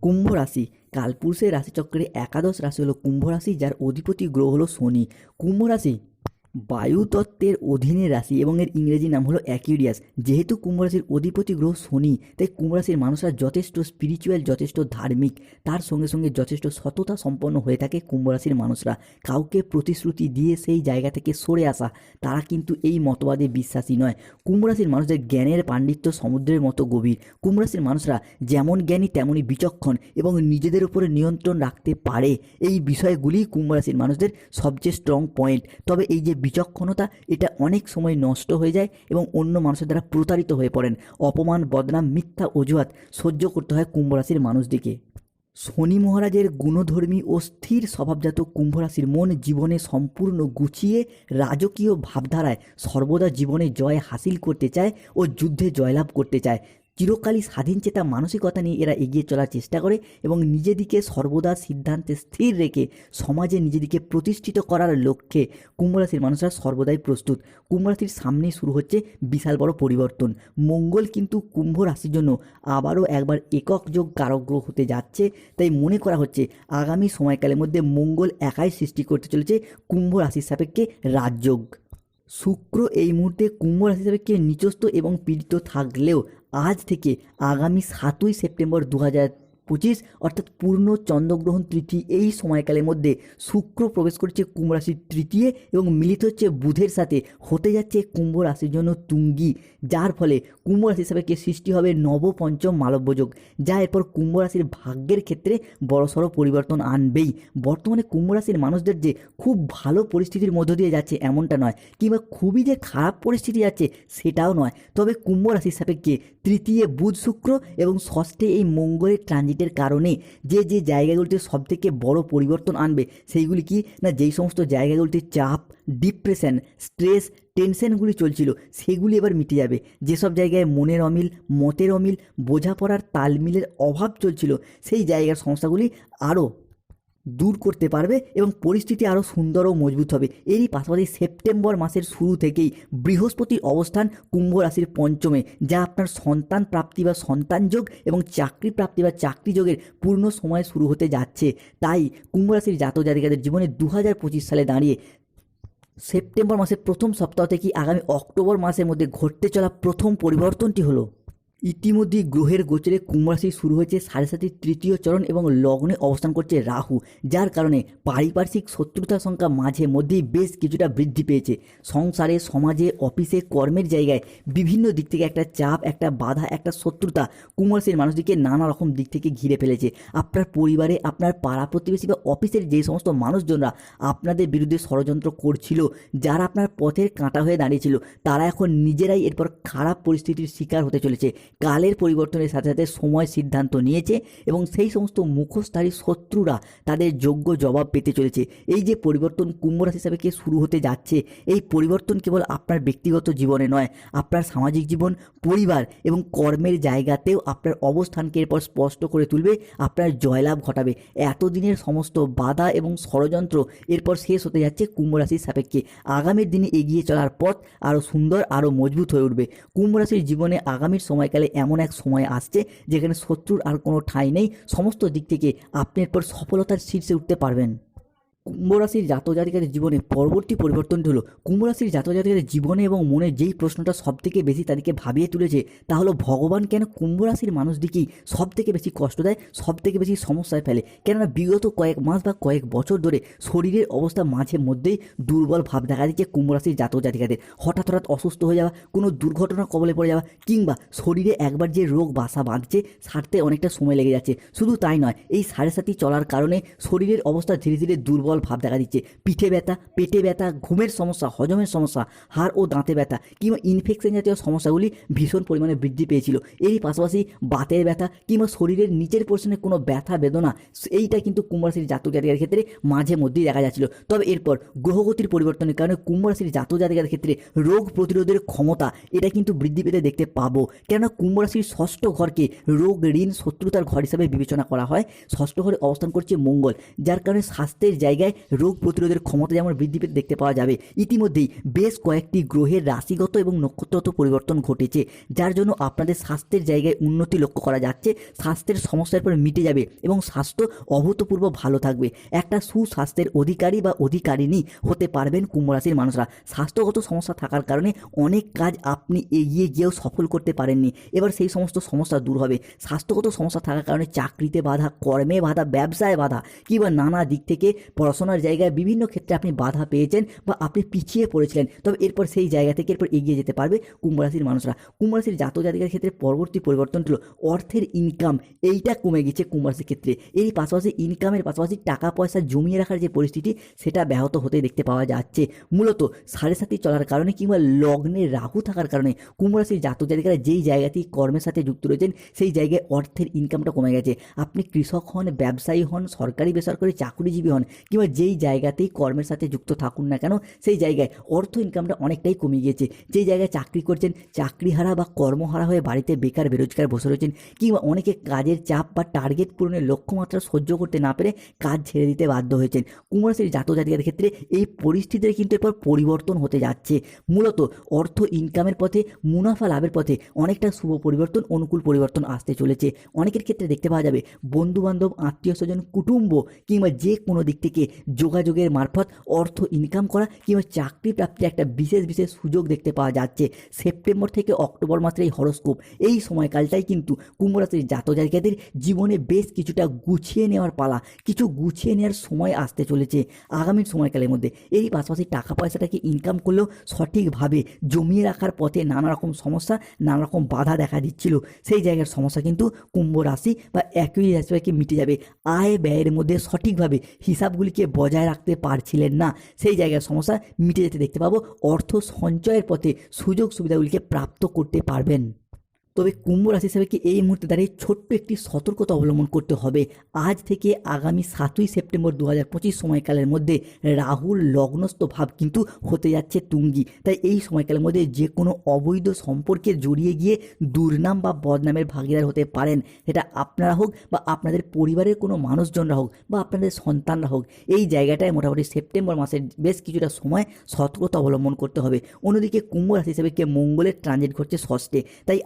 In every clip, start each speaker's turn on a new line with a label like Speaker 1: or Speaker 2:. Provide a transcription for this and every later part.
Speaker 1: কুম্ভ রাশি। কালপুরুষের রাশিচক্রে একাদশ রাশি হলো কুম্ভ রাশি, যার অধিপতি গ্রহ হলো শনি। কুম্ভ রাশি বায়ুতত্ত্বের অধীনে রাশি এবং এর ইংরেজি নাম হলো অ্যাকিউরিয়াস। যেহেতু কুম্ভ রাশির অধিপতি গ্রহ শনি, তাই কুম্ভ রাশির মানুষরা যথেষ্ট স্পিরিচুয়াল যথেষ্ট ধার্মিক। তার সঙ্গে সঙ্গে যথেষ্ট সততা সম্পন্ন হয়ে থাকে কুম্ভ রাশির মানুষরা। কাউকে প্রতিশ্রুতি দিয়ে সেই জায়গা থেকে সরে আসা, তারা কিন্তু এই মতবাদে বিশ্বাসী নয়। কুম্ভ রাশির মানুষদের জ্ঞানের পাণ্ডিত্য সমুদ্রের মতো গভীর। কুম্ভ রাশির মানুষরা যেমন জ্ঞানী, তেমনই বিচক্ষণ এবং নিজেদের উপরে নিয়ন্ত্রণ রাখতে পারে। এই বিষয়গুলি কুম্ভ রাশির মানুষদের সবচেয়ে স্ট্রং পয়েন্ট তবে এই যে বিচক্ষণতা, এটা অনেক সময় নষ্ট হয়ে যায় এবং অন্য মানুষের দ্বারা প্রতারিত হয়ে পড়েন। অপমান, বদনাম, মিথ্যা অজুহাত সহ্য করতে হয় কুম্ভরাশির মানুষদিকে। শনি মহারাজের গুণধর্মী ও স্থির স্বভাবজাত কুম্ভরাশির মন জীবনে সম্পূর্ণ গুছিয়ে রাজকীয় ভাবধারায় সর্বদা জীবনে জয় হাসিল করতে চায় ও যুদ্ধে জয়লাভ করতে চায়। চিরকালই স্বাধীন চেতা মানসিকতা নিয়ে এরা এগিয়ে চলার চেষ্টা করে এবং নিজেদিকে সর্বদা সিদ্ধান্তে স্থির রেখে সমাজে নিজেদিকে প্রতিষ্ঠিত করার লক্ষ্যে কুম্ভ রাশির মানুষরা সর্বদাই প্রস্তুত। কুম্ভরাশির সামনেই শুরু হচ্ছে বিশাল বড় পরিবর্তন। মঙ্গল কিন্তু কুম্ভ রাশির জন্য আবারও একবার একক যোগ কারক গ্রহ হতে যাচ্ছে। তাই মনে করা হচ্ছে আগামী সময়কালের মধ্যে মঙ্গল একাই সৃষ্টি করতে চলেছে কুম্ভ রাশির সাপেক্ষে রাজযোগ। শুক্র এই মুহূর্তে কুম্ভ রাশি সাপেক্ষে নিচস্থ এবং পীড়িত থাকলেও আজ থেকে আগামী সাতই সেপ্টেম্বর দু হাজার পঁচিশ অর্থাৎ পূর্ণ চন্দ্রগ্রহণ তৃতীয় এই সময়কালের মধ্যে শুক্র প্রবেশ করছে কুম্ভ রাশির তৃতীয় এবং মিলিত হচ্ছে বুধের সাথে। হতে যাচ্ছে কুম্ভ রাশির জন্য তুঙ্গি, যার ফলে কুম্ভ রাশি কে সৃষ্টি হবে নবপঞ্চম মালব্যযোগ, যা এরপর কুম্ভ রাশির ভাগ্যের ক্ষেত্রে বড়সড় পরিবর্তন আনবেই। বর্তমানে কুম্ভ রাশির মানুষদের যে খুব ভালো পরিস্থিতির মধ্য দিয়ে যাচ্ছে এমনটা নয়, কিংবা খুবই যে খারাপ পরিস্থিতি যাচ্ছে সেটাও নয়। তবে কুম্ভ রাশির সাপেক্ষে তৃতীয় বুধ শুক্র এবং ষষ্ঠে এই মঙ্গলের ট্রানজিটের কারণে যে যে জায়গাগুলিতে সবথেকে বড় পরিবর্তন আনবে, সেইগুলি কি? না যেই সমস্ত জায়গাগুলিতে চাপ, ডিপ্রেশন, স্ট্রেস, টেনশনগুলি চলছিল, সেগুলি এবার মিটে যাবে। যেসব জায়গায় মনের অমিল, মতের অমিল, বোঝাপড়ার তালমিলের অভাব চলছিল, সেই জায়গার সমস্যাগুলি আরও দূর করতে পারবে এবং পরিস্থিতি আরও সুন্দর ও মজবুত হবে। এরই পাশাপাশি সেপ্টেম্বর মাসের শুরু থেকেই বৃহস্পতির অবস্থান কুম্ভ রাশির পঞ্চমে, যা আপনার সন্তান প্রাপ্তি বা সন্তান যোগ এবং চাকরি প্রাপ্তি বা চাকরি যোগের পূর্ণ সময় শুরু হতে যাচ্ছে। তাই কুম্ভ রাশির জাতক জাতিকাদের জীবনে দু হাজার পঁচিশ সালে দাঁড়িয়ে সেপ্টেম্বর মাসের প্রথম সপ্তাহ থেকে আগামী অক্টোবর মাসের মধ্যে ঘটতে চলা প্রথম পরিবর্তনটি হলো ইতিমধ্যেই গ্রহের গোচরে কুম্ভ রাশি শুরু হয়েছে সাড়ে সাতির তৃতীয় চরণ এবং লগ্নে অবস্থান করছে রাহু, যার কারণে পারিপার্শ্বিক শত্রুতার সংখ্যা মাঝে মধ্যেই বেশ কিছুটা বৃদ্ধি পেয়েছে। সংসারে, সমাজে, অফিসে, কর্মের জায়গায় বিভিন্ন দিক থেকে একটা চাপ, একটা বাধা, একটা শত্রুতা কুম্ভ মানুষদেরকে নানা রকম দিক থেকে ঘিরে ফেলেছে। আপনার পরিবারে, আপনার পাড়া প্রতিবেশী বা অফিসের যে সমস্ত মানুষজনরা আপনাদের বিরুদ্ধে ষড়যন্ত্র করছিল, যারা আপনার পথের কাঁটা হয়ে দাঁড়িয়েছিল, তারা এখন নিজেরাই এরপর খারাপ পরিস্থিতির শিকার হতে চলেছে। কালের পরিবর্তনের সাথে সাথে সময় সিদ্ধান্ত নিয়েছে এবং সেই সমস্ত মুখোশধারী শত্রুরা তাদের যোগ্য জবাব পেতে চলেছে। এই যে পরিবর্তন কুম্ভ রাশি হিসাবে কে শুরু হতে যাচ্ছে, এই পরিবর্তন কেবল আপনার ব্যক্তিগত জীবনে নয়, আপনার সামাজিক জীবন, পরিবার এবং কর্মের জায়গাতেও আপনার অবস্থানকে এরপর স্পষ্ট করে তুলবে, আপনার জয়লাভ ঘটাবে। এতদিনের সমস্ত বাধা এবং ষড়যন্ত্র এরপর শেষ হতে যাচ্ছে কুম্ভ রাশির সাপেক্ষে। আগামীর দিনে এগিয়ে চলার পথ আরও সুন্দর আরও মজবুত হয়ে উঠবে। কুম্ভ রাশির জীবনে আগামীর সময়কালে এমন এক সময় আসছে যেখানে শত্রুর আর কোনো ঠাঁই নেই। সমস্ত দিক থেকে আপনি এরপর সফলতার শীর্ষে উঠতে পারবেন। কুম্ভ রাশির জাতজাতিকাদের জীবনে পরবর্তী পরিবর্তনটি হলো কুম্ভ রাশির জাতজাতিকাদের জীবনে এবং মনে যেই প্রশ্নটা সবথেকে বেশি তাদেরকে ভাবিয়ে তুলেছে, তা হলো ভগবান কেন কুম্ভ রাশির মানুষদিকেই সব থেকে বেশি কষ্ট দেয় সব থেকে বেশি সমস্যায় ফেলে? কেননা বিগত কয়েক মাস বা কয়েক বছর ধরে শরীরের অবস্থা মাঝে মধ্যেই দুর্বল ভাব দেখা দিচ্ছে কুম্ভ রাশির জাতক জাতিকাদের হঠাৎ হঠাৎ অসুস্থ হয়ে যাওয়া, কোনো দুর্ঘটনা কবলে পড়ে যাওয়া, কিংবা শরীরে একবার যে রোগ বাসা বাঁধছে, সারতে অনেকটা সময় লেগে যাচ্ছে। শুধু তাই নয়, এই সাড়ে সাথী চলার কারণে শরীরের অবস্থা ধীরে ধীরে দুর্বল ভাব দেখা দিচ্ছে। পিঠে ব্যথা, পেটে ব্যথা, ঘুমের সমস্যা, হজমের সমস্যা, হাড় ও দাঁতে ব্যথা কিংবা ইনফেকশন জাতীয় সমস্যাগুলি ভীষণ পরিমাণে বৃদ্ধি পেয়েছিল। এরই পাশাপাশি বাতের ব্যথা কিংবা শরীরের নিচের পোর্শনে কোনো ব্যথা, বেদনা, এইটা কিন্তু কুম্ভ রাশির জাতক জাতিকার ক্ষেত্রে মাঝে মধ্যেই দেখা যাচ্ছিল। তবে এরপর গ্রহগতির পরিবর্তনের কারণে কুম্ভ রাশির জাতক জাতিকার ক্ষেত্রে রোগ প্রতিরোধের ক্ষমতা এটা কিন্তু বৃদ্ধি পেতে দেখতে পাবো। কেননা কুম্ভ রাশির ষষ্ঠ ঘরকে রোগ, ঋণ, শত্রুতার ঘর হিসাবে বিবেচনা করা হয়। ষষ্ঠ ঘরে অবস্থান করছে মঙ্গল, যার কারণে স্বাস্থ্যের জায়গায় জায়গায় রোগ প্রতিরোধের ক্ষমতা যেমন বৃদ্ধি পেতে দেখতে পাওয়া যাবে, ইতিমধ্যেই বেশ কয়েকটি গ্রহের রাশিগত এবং নক্ষত্রগত পরিবর্তন ঘটেছে, যার জন্য আপনাদের স্বাস্থ্যের জায়গায় উন্নতি লক্ষ্য করা যাচ্ছে, স্বাস্থ্যের সমস্যার পর মিটে যাবে এবং স্বাস্থ্য অভূতপূর্ব ভালো থাকবে। একটা সুস্বাস্থ্যের অধিকারী বা অধিকারিণী হতে পারবেন কুম্ভ রাশির মানুষরা। স্বাস্থ্যগত সমস্যা থাকার কারণে অনেক কাজ আপনি এগিয়ে গিয়েও সফল করতে পারেননি। এবার সেই সমস্ত সমস্যা দূর হবে। স্বাস্থ্যগত সমস্যা থাকার কারণে চাকরিতে বাধা, কর্মে বাধা, ব্যবসায় বাধা কিংবা নানা দিক থেকে পড়াশোনার জায়গায় বিভিন্ন ক্ষেত্রে আপনি বাধা পেয়েছেন বা আপনি পিছিয়ে পড়েছিলেন। তবে এরপর সেই জায়গা থেকে এরপর এগিয়ে যেতে পারবে কুম্ভ রাশির মানুষরা। কুম্ভ রাশির জাতক জাতিকার ক্ষেত্রে পরবর্তী পরিবর্তন হলো অর্থের ইনকাম এইটা কমে গেছে কুম্ভ রাশির ক্ষেত্রে। এই পাশাপাশি ইনকামের পাশাপাশি টাকা পয়সা জমিয়ে রাখার যে পরিস্থিতি, সেটা ব্যাহত হতে দেখতে পাওয়া যাচ্ছে। মূলত সাড়ে সাতি চলার কারণে কিংবা লগ্নে রাহু থাকার কারণে কুম্ভ রাশির জাতক জাতিকারা যেই জায়গাতেই কর্মের সাথে যুক্ত রয়েছেন, সেই জায়গায় অর্থের ইনকামটা কমে গেছে। আপনি কৃষক হন, ব্যবসায়ী হন, সরকারি, বেসরকারি, চাকরিজীবী হন কিংবা যেই জায়গাতেই কর্মের সাথে যুক্ত থাকুন না কেন, সেই জায়গায় অর্থ ইনকামটা অনেকটাই কমে গিয়েছে। যেই জায়গায় চাকরি করছেন, চাকরিহারা বা কর্মহারা হয়ে বাড়িতে বেকার, বেরোজগার বসে রয়েছেন, কিংবা অনেকে কাজের চাপ বা টার্গেট পূরণের লক্ষ্যমাত্রা সহ্য করতে না পেরে কাজ ছেড়ে দিতে বাধ্য হয়েছেন। কুমারশ্রীর জাতক জাতিকাদের ক্ষেত্রে এই পরিস্থিতির কিন্তু এরপর পরিবর্তন হতে যাচ্ছে। মূলত অর্থ ইনকামের পথে, মুনাফা লাভের পথে অনেকটা শুভ পরিবর্তন, অনুকূল পরিবর্তন আসতে চলেছে। অনেকের ক্ষেত্রে দেখতে পাওয়া যাবে, বন্ধুবান্ধব, আত্মীয় স্বজন, কুটুম্ব, কিংবা যে কোনো দিক থেকে যোগাযোগের মারফত অর্থ ইনকাম করা কিংবা চাকরি প্রাপ্তির একটা বিশেষ বিশেষ সুযোগ দেখতে পাওয়া যাচ্ছে। সেপ্টেম্বর থেকে অক্টোবর মাসের এই হরস্কোপ এই সময়কালটাই কিন্তু কুম্ভ রাশির জাতক জাতিকাদের জীবনে বেশ কিছুটা গুছিয়ে নেওয়ার পালা, কিছু গুছিয়ে নেওয়ার সময় আসতে চলেছে। আগামী সময়কালের মধ্যে এরই পাশাপাশি টাকা পয়সাটাকে ইনকাম করলেও সঠিকভাবে জমিয়ে রাখার পথে নানা রকম সমস্যা, নানা রকম বাধা দেখা দিচ্ছিল। সেই জায়গার সমস্যা কিন্তু কুম্ভ রাশি বা একই রাশিকে মিটে যাবে। আয় ব্যয়ের মধ্যে সঠিকভাবে হিসাবগুলিকে বজায় রাখতে পারছিলেন না। সেই জায়গায় সমস্যা মিটে যেতে দেখতে পাবো। অর্থ সঞ্চয়ের পথে সুযোগ সুবিধাগুলিকে প্রাপ্ত করতে পারবেন। তবে কুম্ভ রাশি হিসাবে এই মুহূর্তে দাঁড়িয়ে ছোট্ট একটি সতর্কতা অবলম্বন করতে হবে? আজ থেকে আগামী সাতই সেপ্টেম্বর দু হাজার পঁচিশ সময়কালের মধ্যে রাহুল লগ্নস্থ ভাব কিন্তু হতে যাচ্ছে তুঙ্গি। তাই এই সময়কালের মধ্যে যে কোনো অবৈধ সম্পর্কে জড়িয়ে গিয়ে দুর্নাম বা বদনামের ভাগিদার হতে পারেন। সেটা আপনারা হোক বা আপনাদের পরিবারের কোনো মানুষজনরা হোক বা আপনাদের সন্তানরা হোক, এই জায়গাটায় মোটামুটি সেপ্টেম্বর মাসের বেশ কিছুটা সময় সতর্কতা অবলম্বন করতে হবে। অন্যদিকে কুম্ভ রাশি হিসেবে কে মঙ্গলের ট্রানজিট ঘটছে ষষ্ঠে। তাই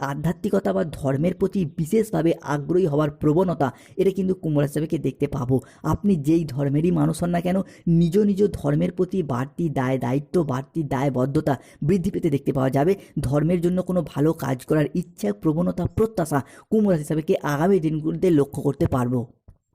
Speaker 1: আধ্যাত্মিকতা বা ধর্মের প্রতি বিশেষভাবে আগ্রহী হওয়ার প্রবণতা, এটা কিন্তু কুম্ভ রাশিকে দেখতে পাবো। আপনি যেই ধর্মেরই মানুষ হন না কেন, নিজ নিজ ধর্মের প্রতি বাড়তি দায়, দায়িত্ব, বাড়তি দায়বদ্ধতা বৃদ্ধি পেতে দেখতে পাওয়া যাবে। ধর্মের জন্য কোনো ভালো কাজ করার ইচ্ছা, প্রবণতা, প্রত্যাশা কুম্ভ রাশি আগামী দিনগুলিতে লক্ষ্য করতে পারব।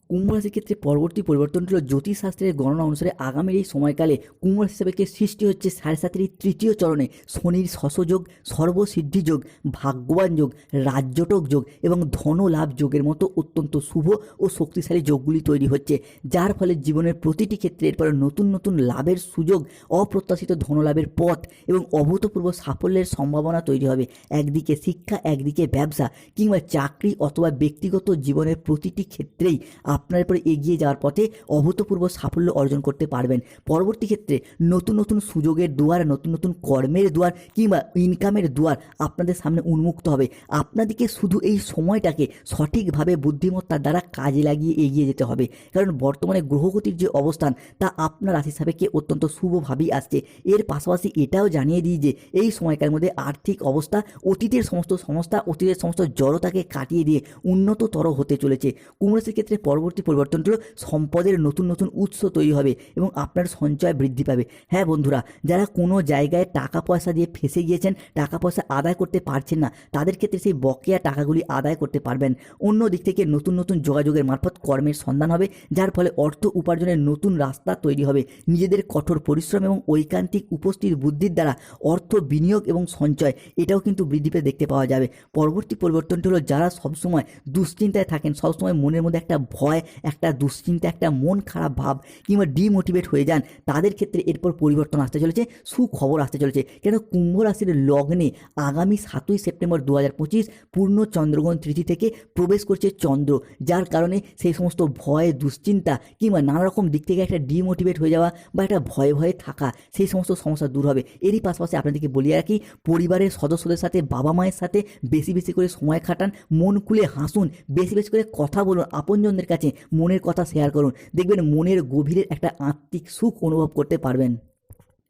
Speaker 1: কুম্ভ রাশির ক্ষেত্রে পরবর্তী পরিবর্তন হল জ্যোতিষশাস্ত্রের গণনা অনুসারে আগামীর এই সময়কালে কুম্ভ রাশি হিসেবে সৃষ্টি হচ্ছে সাড়ে সাতের এই তৃতীয় চরণে। শনির শশযোগ, সর্বসিদ্ধি যোগ, ভাগ্যবান যোগ, রাজ্যটক যোগ এবং ধনলাভ যোগের মতো অত্যন্ত শুভ ও শক্তিশালী যোগগুলি তৈরি হচ্ছে। যার ফলে জীবনের প্রতিটি ক্ষেত্রে এরপরে নতুন নতুন লাভের সুযোগ, অপ্রত্যাশিত ধনলাভের পথ এবং অভূতপূর্ব সাফল্যের সম্ভাবনা তৈরি হবে। একদিকে শিক্ষা, একদিকে ব্যবসা কিংবা চাকরি অথবা ব্যক্তিগত জীবনের প্রতিটি ক্ষেত্রেই আপনার পরে এগিয়ে যাওয়ার পথে অভূতপূর্ব সাফল্য অর্জন করতে পারবেন। পরবর্তী ক্ষেত্রে নতুন নতুন সুযোগের দুয়ার, নতুন নতুন কর্মের দুয়ার কিংবা ইনকামের দুয়ার আপনাদের সামনে উন্মুক্ত হবে। আপনাদেরকে শুধু এই সময়টাকে সঠিকভাবে বুদ্ধিমত্তার দ্বারা কাজে লাগিয়ে এগিয়ে যেতে হবে। কারণ বর্তমানে গ্রহগতির যে অবস্থান, তা আপনার রাশি সাপেক্ষে অত্যন্ত শুভভাবেই আসছে। এর পাশাপাশি এটাও জানিয়ে দিই যে, এই সময়কার মধ্যে আর্থিক অবস্থা, অতীতের সমস্ত সমস্যা অতীতের সমস্ত জড়তাকে কাটিয়ে দিয়ে উন্নততর হতে চলেছে। কুমড়াসের ক্ষেত্রে পরবর্তী পরিবর্তন হলো সম্পদের নতুন নতুন উৎস তৈরি হবে এবং আপনার সঞ্চয় বৃদ্ধি পাবে। হ্যাঁ বন্ধুরা, যারা কোনো জায়গায় টাকা পয়সা দিয়ে ফেসে গিয়েছেন টাকা পয়সা আদায় করতে পারছেন না, তাদের ক্ষেত্রে সেই বকেয়া টাকাগুলি আদায় করতে পারবেন। অন্য দিক থেকে নতুন নতুন যোগাযোগের মারফত কর্মের সন্ধান হবে, যার ফলে অর্থ উপার্জনের নতুন রাস্তা তৈরি হবে। নিজেদের কঠোর পরিশ্রম এবং ঐকান্তিক উপস্থিত বুদ্ধির দ্বারা অর্থ বিনিয়োগ এবং সঞ্চয়, এটাও কিন্তু বৃদ্ধি পেতে দেখতে পাওয়া যাবে। পরবর্তী পরিবর্তনটি হলো, যারা সবসময় দুশ্চিন্তায় থাকেন, সবসময় মনের মধ্যে একটা ভয় একটা দুশ্চিন্তা, একটা মন খারাপ ভাব কিংবা ডিমোটিভেট হয়ে যান, তাদের ক্ষেত্রে এরপর পরিবর্তন আসতে চলেছে, সুখবর আসতে চলেছে। কেন কুম্ভ রাশির লগ্নে আগামী সাতই সেপ্টেম্বর দু হাজার পঁচিশ পূর্ণ চন্দ্রগ্রহণ তৃতীয় থেকে প্রবেশ করছে চন্দ্র, যার কারণে সেই সমস্ত ভয়, দুশ্চিন্তা কিংবা নানা রকম দিক থেকে একটা ডিমোটিভেট হয়ে যাওয়া বা একটা ভয়ে ভয়ে থাকা, সেই সমস্ত সমস্যা দূর হবে। এরই পাশাপাশি আপনাদেরকে বলিয়ে রাখি, পরিবারের সদস্যদের সাথে, বাবা মায়ের সাথে বেশি বেশি করে সময় কাটান, মন খুলে হাসুন, বেশি বেশি করে কথা বলুন, আপনজনদের কাছে মনের কথা শেয়ার করুন। দেখবেন মনের গভীরের একটা আত্মিক সুখ অনুভব করতে পারবেন।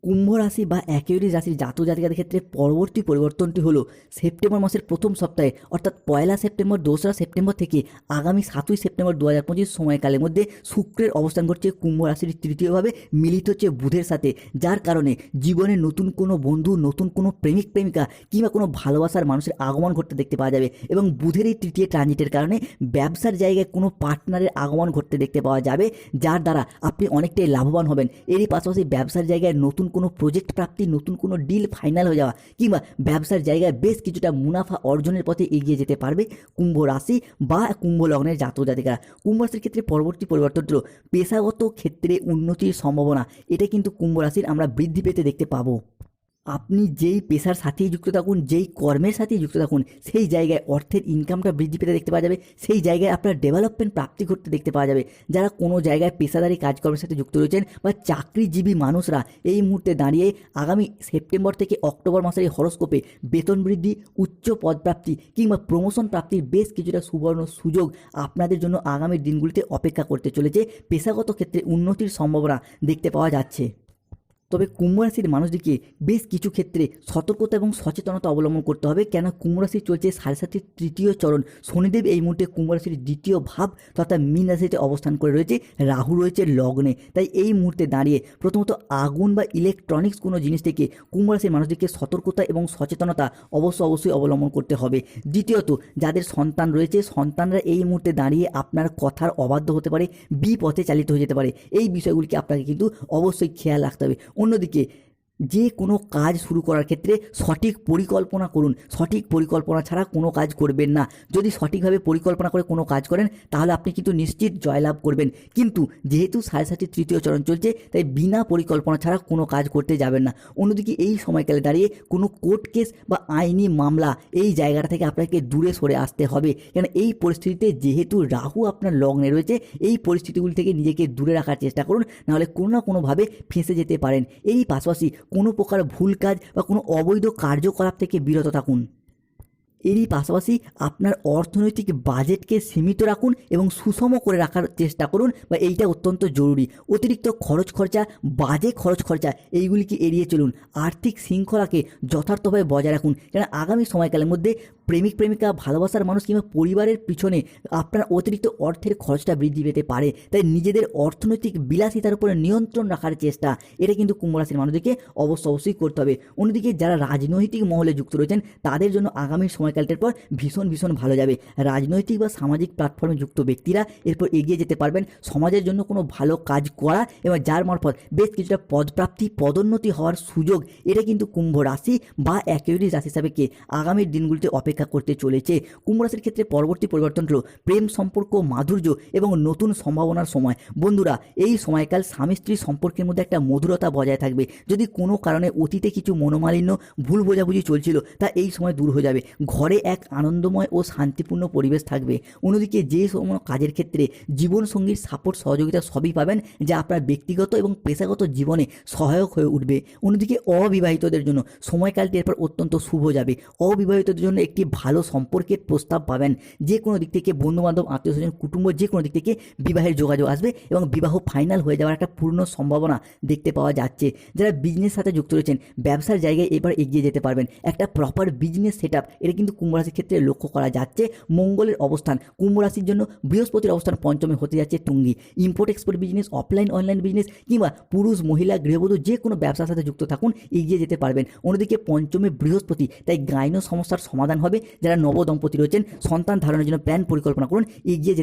Speaker 1: কুম্ভ রাশি বা একেরিস রাশির জাতক জাতিকাদের ক্ষেত্রে পরবর্তী পরিবর্তনটি হলো সেপ্টেম্বর মাসের প্রথম সপ্তাহে, অর্থাৎ পয়লা সেপ্টেম্বর, দোসরা সেপ্টেম্বর থেকে আগামী সাতই সেপ্টেম্বর দু হাজার পঁচিশ সময়কালের মধ্যে শুক্রের অবস্থান করছে কুম্ভ রাশির তৃতীয়ভাবে মিলিত হচ্ছে বুধের সাথে, যার কারণে জীবনে নতুন কোনো বন্ধু, নতুন কোনো প্রেমিক, প্রেমিকা কিংবা কোনো ভালোবাসার মানুষের আগমন ঘটতে দেখতে পাওয়া যাবে এবং বুধের এই তৃতীয় ট্রানজিটের কারণে ব্যবসার জায়গায় কোনো পার্টনারের আগমন ঘটতে দেখতে পাওয়া যাবে, যার দ্বারা আপনি অনেকটাই লাভবান হবেন। এরই পাশাপাশি ব্যবসার জায়গায় নতুন কোনো প্রজেক্ট প্রাপ্তি, নতুন কোনো ডিল ফাইনাল হয়ে যাওয়া কিংবা ব্যবসার জায়গায় বেশ কিছুটা মুনাফা অর্জনের পথে এগিয়ে যেতে পারবে কুম্ভ রাশি বা কুম্ভ লগ্নের জাতক জাতিকারা। কুম্ভ রাশির ক্ষেত্রে পরবর্তী পরিবর্তন হল পেশাগত ক্ষেত্রে উন্নতির সম্ভাবনা। এটা কিন্তু কুম্ভ রাশির আমরা বৃদ্ধি পেতে দেখতে পাবো। আপনি যেই পেশার সাথেই যুক্ত থাকুন, যেই কর্মের সাথেই যুক্ত থাকুন, সেই জায়গায় অর্থের ইনকামটা বৃদ্ধি পেতে দেখতে পাওয়া যাবে, সেই জায়গায় আপনার ডেভেলপমেন্ট প্রাপ্তি ঘটতে দেখতে পাওয়া যাবে। যারা কোনো জায়গায় পেশাদারি কাজকর্মের সাথে যুক্ত রয়েছেন বা চাকরিজীবী মানুষরা এই মুহূর্তে দাঁড়িয়ে আগামী সেপ্টেম্বর থেকে অক্টোবর মাসের এই হরস্কোপে বেতন বৃদ্ধি, উচ্চ পদপ্রাপ্তি কিংবা প্রমোশন প্রাপ্তির বেশ কিছুটা সুবর্ণ সুযোগ আপনাদের জন্য আগামী দিনগুলিতে অপেক্ষা করতে চলেছে। পেশাগত ক্ষেত্রে উন্নতির সম্ভাবনা দেখতে পাওয়া যাচ্ছে। তবে কুম্ভ রাশির মানুষদেরকে বেশ কিছু ক্ষেত্রে সতর্কতা এবং সচেতনতা অবলম্বন করতে হবে। কেন কুম্ভ রাশি চলছে সাড়ে সাতটির তৃতীয় চরণ। শনিদেব এই মুহূর্তে কুম্ভ রাশির দ্বিতীয় ভাব তথা মীন রাশিতে অবস্থান করে রয়েছে। রাহু রয়েছে লগ্নে। তাই এই মুহূর্তে দাঁড়িয়ে প্রথমত আগুন বা ইলেকট্রনিক্স কোনো জিনিস থেকে কুম্ভ রাশির মানুষদেরকে সতর্কতা এবং সচেতনতা অবশ্য অবশ্যই অবলম্বন করতে হবে। দ্বিতীয়ত, যাদের সন্তান রয়েছে, সন্তানরা এই মুহূর্তে দাঁড়িয়ে আপনার কথার অবাধ্য হতে পারে, বিপথে চালিত হয়ে যেতে পারে। এই বিষয়গুলিকে আপনাকে কিন্তু অবশ্যই খেয়াল রাখতে হবে। অন্যদিকে যে কোনো কাজ শুরু করার ক্ষেত্রে সঠিক পরিকল্পনা করুন। সঠিক পরিকল্পনা ছাড়া কোনো কাজ করবেন না। যদি সঠিকভাবে পরিকল্পনা করে কোনো কাজ করেন, তাহলে আপনি কিন্তু নিশ্চিত জয়লাভ করবেন। কিন্তু যেহেতু সাড়ে সাতটির তৃতীয় চরণ চলছে, তাই বিনা পরিকল্পনা ছাড়া কোনো কাজ করতে যাবেন না। অন্যদিকে এই সময়কালে দাঁড়িয়ে কোনো কোর্ট কেস বা আইনি মামলা এই জায়গাটা থেকে আপনাকে দূরে সরে আসতে হবে। কেন এই পরিস্থিতিতে যেহেতু রাহু আপনার লগ্নে রয়েছে, এই পরিস্থিতিগুলি থেকে নিজেকে দূরে রাখার চেষ্টা করুন। নাহলে কোনো না কোনোভাবে ফেঁসে যেতে পারেন। এই পাশাপাশি কোনো প্রকার ভুল কাজ বা কোনো অবৈধ কার্যকলাপ থেকে বিরত থাকুন। এরই পাশাপাশি আপনার অর্থনৈতিক বাজেটকে সীমিত রাখুন এবং সুষম করে রাখার চেষ্টা করুন বা এইটা অত্যন্ত জরুরি। অতিরিক্ত খরচ খরচা, বাজে খরচ খরচা, এইগুলিকে এড়িয়ে চলুন। আর্থিক শৃঙ্খলাকে যথার্থভাবে বজায় রাখুন। কেন আগামী সময়কালের মধ্যে প্রেমিক, প্রেমিকা ভালোবাসার মানুষ কিংবা পরিবারের পিছনে আপনার অতিরিক্ত অর্থের খরচটা বৃদ্ধি পেতে পারে। তাই নিজেদের অর্থনৈতিক বিলাসিতার উপরে নিয়ন্ত্রণ রাখার চেষ্টা, এটা কিন্তু কুম্ভ রাশির মানুষদেরকে অবশ্য অবশ্যই করতে হবে। অন্যদিকে যারা রাজনৈতিক মহলে যুক্ত রয়েছেন, তাদের জন্য আগামী সময়কালটার পর ভীষণ ভীষণ ভালো যাবে। রাজনৈতিক বা সামাজিক প্ল্যাটফর্মে যুক্ত ব্যক্তিরা এরপর এগিয়ে যেতে পারবেন। সমাজের জন্য কোনো ভালো কাজ করা এবং যার মারফত বেশ কিছুটা পদপ্রাপ্তি, পদোন্নতি হওয়ার সুযোগ, এটা কিন্তু কুম্ভ রাশি বা একেরিস রাশি হিসাবে কে আগামীর দিনগুলিতে অপেক্ষা করতে চলেছে। কুম্ভ রাশির ক্ষেত্রে পরবর্তী পরিবর্তন হলো প্রেম সম্পর্ক, মাধুর্য এবং নতুন সম্ভাবনার সময়। বন্ধুরা, এই সময়কাল স্বামী স্ত্রী সম্পর্কের মধ্যে একটা মধুরতা বজায় থাকবে। যদি কোনো কারণে অতীতে কিছু মনোমালিন্য, ভুল বোঝাবুঝি চলছিল, তা এই সময় দূর হয়ে যাবে। ঘরে এক আনন্দময় ও শান্তিপূর্ণ পরিবেশ থাকবে। অন্যদিকে যে সময় কাজের ক্ষেত্রে জীবনসঙ্গীর সাপোর্ট, সহযোগিতা সবই পাবেন, যা আপনার ব্যক্তিগত এবং পেশাগত জীবনে সহায়ক হয়ে উঠবে। অন্যদিকে অবিবাহিতদের জন্য সময়কালটি এরপর অত্যন্ত শুভ যাবে। অবিবাহিতদের জন্য একটি ভালো সম্পর্কের প্রস্তাব পাবেন। যে কোনো দিক থেকে বন্ধুবান্ধব আত্মীয় স্বজন কুটুম্ব, যে কোনো দিক থেকে বিবাহের যোগাযোগ আসবে এবং বিবাহ ফাইনাল হয়ে যাওয়ার একটা পূর্ণ সম্ভাবনা দেখতে পাওয়া যাচ্ছে। যারা বিজনেস সাথে যুক্ত রয়েছেন, ব্যবসার জায়গায় এবার এগিয়ে যেতে পারবেন। একটা প্রপার বিজনেস সেট আপ এটা কিন্তু কুম্ভ রাশির ক্ষেত্রে লক্ষ্য করা যাচ্ছে। মঙ্গলের অবস্থান, কুম্ভ রাশির জন্য বৃহস্পতির অবস্থান পঞ্চমে হতে যাচ্ছে তুঙ্গি import export business offline online business কিংবা পুরুষ, মহিলা, গৃহবধূ যে কোনো ব্যবসার সাথে যুক্ত থাকুন, এগিয়ে যেতে পারবেন। অন্যদিকে পঞ্চমে বৃহস্পতি, তাই গাইনো সমস্যার সমাধান হবে। যারা নবদম্পতি রয়েছেন সন্তান ধারণের জন্য প্ল্যান পরিকল্পনা করুন এগিয়ে